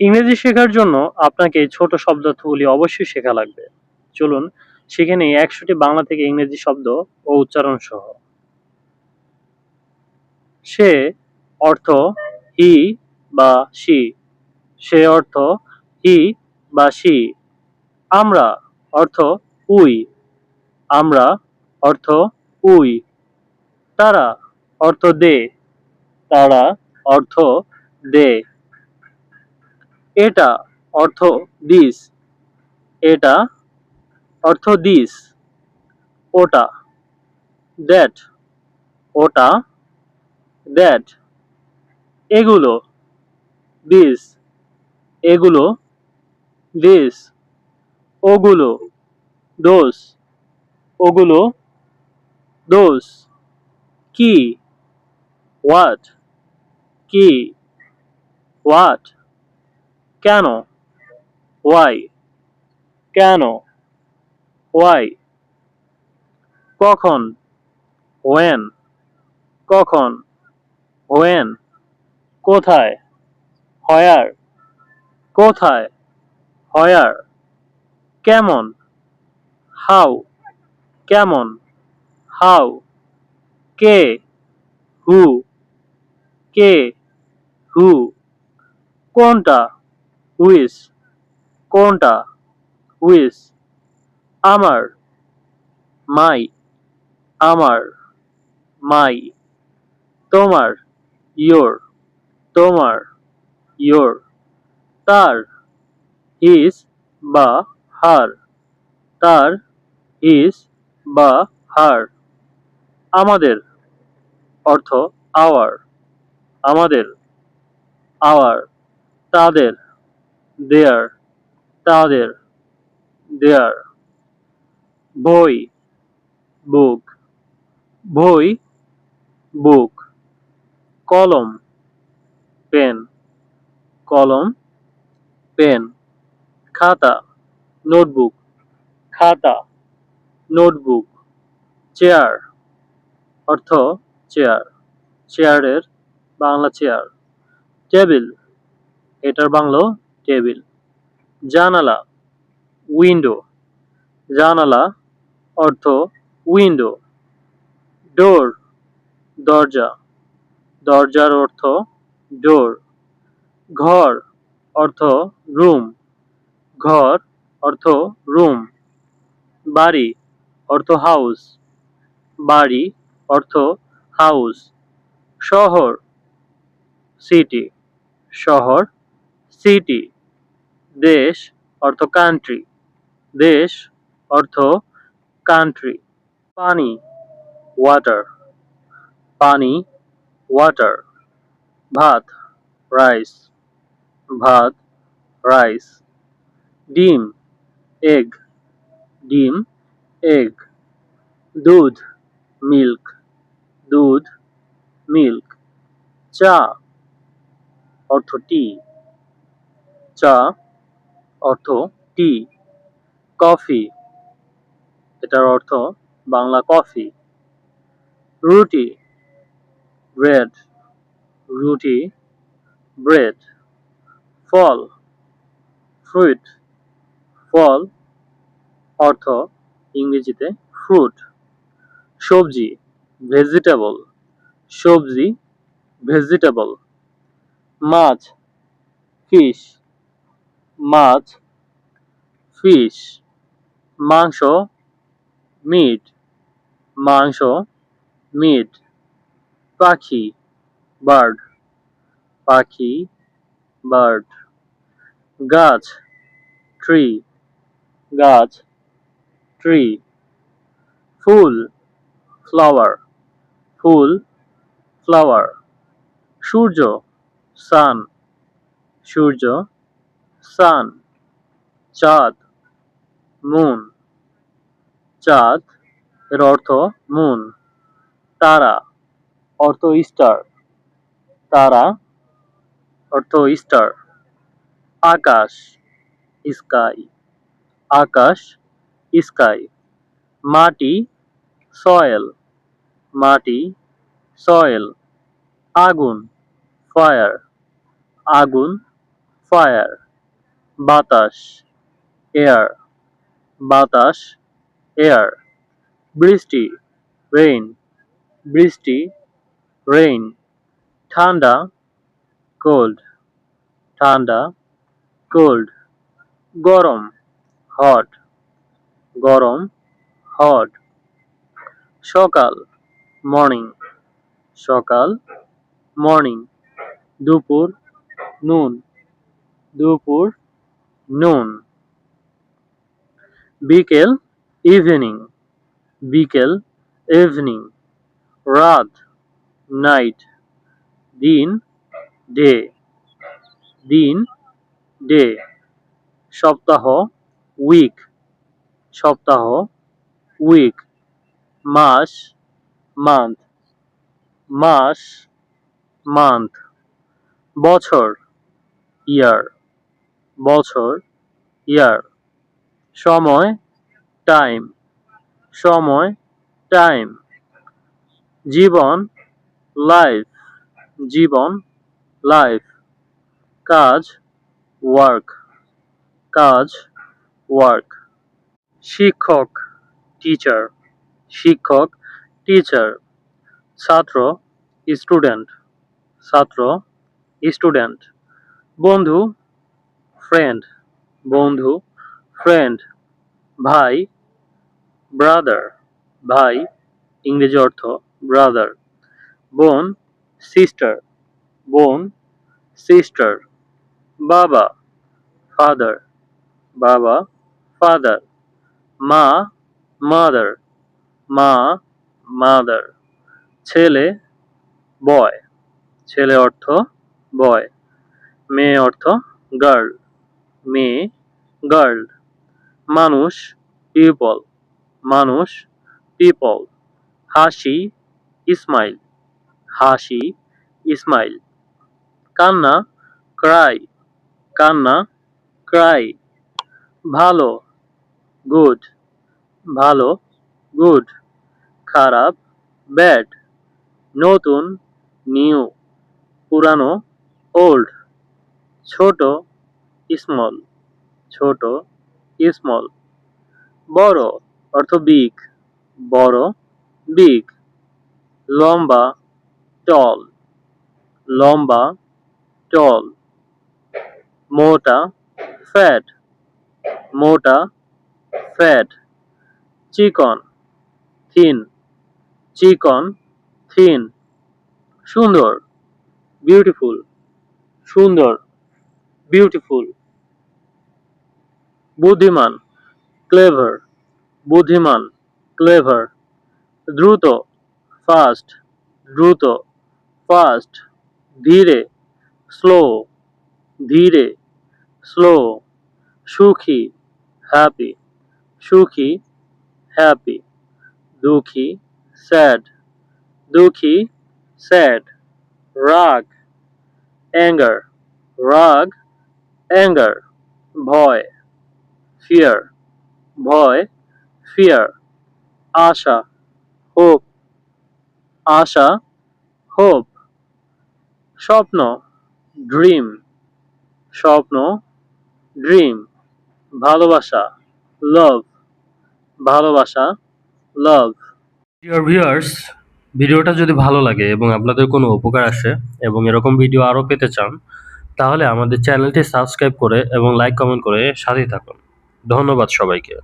ইংরেজি শেখার জন্য আপনাকে ছোট শব্দার্থগুলি অবশ্যই শেখা লাগবে। চলুন, শিখে নেই একশোটি বাংলা থেকে ইংরেজি শব্দ ও উচ্চারণ সহ। সে অর্থ হি বা সি। সে অর্থ হি বা সি। আমরা অর্থ উই। আমরা অর্থ উই। তারা অর্থ দে। তারা অর্থ দে। এটা অর্থ দিস, এটা অর্থ দিস, ওটা দ্যাট ওটা দ্যাট এগুলো দিস এগুলো দিস, ওগুলো দোস ওগুলো দোস কি হোয়াট কি হোয়াট কেন? ওয়াই কেন? ওয়াই কখন? ওয়েন কখন? ওয়েন কোথায়? হয়ার কোথায়? হয়ার কেমন? হাউ কেমন? হাউ কে? হু কে? হু কোনটা? হুইস কোনটা? উইস আমার। মাই। আমার। মাই। তোমার। ইয়োর। তোমার। ইয়োর। তার। হিস বা হার। তার। ইস বা হার। আমাদের। অর্থ, আওয়ার। আমাদের। আওয়ার। তাদের। দেয়ার, তাদের দেয়ার, বই, বুক বই, বুক, কলম, পেন কলম, পেন, খাতা, নোটবুক খাতা, নোটবুক, চেয়ার, অর্থ, চেয়ার, চেয়ারের বাংলা চেয়ার, টেবিল, এটার বাংলো টেবিল। জানালা, উইন্ডো। জানালা অর্থ উইন্ডো। ডোর, দরজা। দরজার অর্থ ডোর। ঘর অর্থ রুম। ঘর অর্থ রুম। বাড়ি অর্থ হাউস। বাড়ি অর্থ হাউস। শহর, সিটি। শহর, সিটি। দেশ অর্থ কান্ট্রি দেশ অর্থ কান্ট্রি পানি ওয়াটার পানি ওয়াটার ভাত রাইস ভাত রাইস ডিম এগ ডিম এগ দুধ মিল্ক দুধ মিল্ক চা অর্থ টি চা অর্থ টি, কফি। এটার অর্থ বাংলা কফি। রুটি, ব্রেড। রুটি, ব্রেড। ফল ফ্রুট ফল, অর্থ ইংরেজিতে ফ্রুট। সবজি, ভেজিটেবল। সবজি, ভেজিটেবল। মাছ, ফিশ। মাছ, ফিশ, মাংস, মিট মাংস, মিট, পাখি, বার্ড পাখি, বার্ড, গাছ, ট্রি গাছ, ট্রি, ফুল, ফ্লাওয়ার ফুল, ফ্লাওয়ার, সূর্য, সান, সূর্য সান চাঁদ মুন চাঁদ এর অর্থ মুন তারা, অর্থ স্টার তারা, অর্থ স্টার আকাশ স্কাই আকাশ স্কাই মাটি সয়েল মাটি সয়েল আগুন ফায়ার আগুন ফায়ার বাতাস এয়ার বাতাস এয়ার বৃষ্টি রেইন বৃষ্টি রেইন ঠান্ডা কোল্ড ঠান্ডা কোল্ড গরম হট গরম হট সকাল মর্নিং সকাল মর্নিং দুপুর নুন দুপুর নুন বিকেল ইভিনিং বিকেল ইভিনিং রাত নাইট দিন ডে দিন ডে সপ্তাহ উইক সপ্তাহ উইক মাস মান্থ মাস মান্থ বছর ইয়ার বছর, ইয়ার, সময়, টাইম সময়, টাইম, জীবন, লাইফ জীবন, লাইফ, কাজ, ওয়ার্ক কাজ, ওয়ার্ক, শিক্ষক, টিচার শিক্ষক, টিচার, ছাত্র, স্টুডেন্ট ছাত্র, স্টুডেন্ট, বন্ধু ফ্রেন্ড বন্ধু ফ্রেন্ড ভাই ব্রাদার ভাই, ইংরেজি অর্থ ব্রাদার বোন সিস্টার বোন সিস্টার বাবা ফাদার বাবা ফাদার মা মাদার মা মাদার ছেলে বয় ছেলে অর্থ বয় মেয়ে অর্থ গার্ল মেয়ে গার্ল মানুষ পিপল মানুষ পিপল হাসি ইসমাইল হাসি ইসমাইল কান্না ক্রাই কান্না ক্রাই ভালো গুড ভালো গুড খারাপ ব্যাড নতুন নিউ পুরানো ওল্ড ছোট স্মল ছোট স্মল বড় অর্থ বিগ বড় বিগ লম্বা টল লম্বা টল মোটা ফ্যাট মোটা ফ্যাট চিকন থিন চিকন থিন সুন্দর বিউটিফুল সুন্দর বিউটিফুল বুদ্ধিমান ক্লেভার বুদ্ধিমান ক্লেভার দ্রুত ফাস্ট দ্রুত ফাস্ট ধীরে স্লো ধীরে স্লো সুখী হ্যাপি সুখী হ্যাপি দুঃখী স্যাড দুঃখী স্যাড রাগ অ্যাঙ্গার রাগ অ্যাঙ্গার ভয়। ফিয়ার ভয়. ফিয়ার আশা. হোপ আশা. হোপ স্বপ্ন. ড্রিম স্বপ্ন. ড্রিম ভালোবাসা. লাভ ভালোবাসা. লাভ ডিয়ার ভিউয়ার্স ভিডিওটা যদি ভালো লাগে এবং আপনাদের কোনো উপকার আসে এবং এরকম ভিডিও আরও পেতে চান, তাহলে আমাদের চ্যানেলটি সাবস্ক্রাইব করে এবং লাইক কমেন্ট করে সাথেই থাকুন। ধন্যবাদ সবাইকে।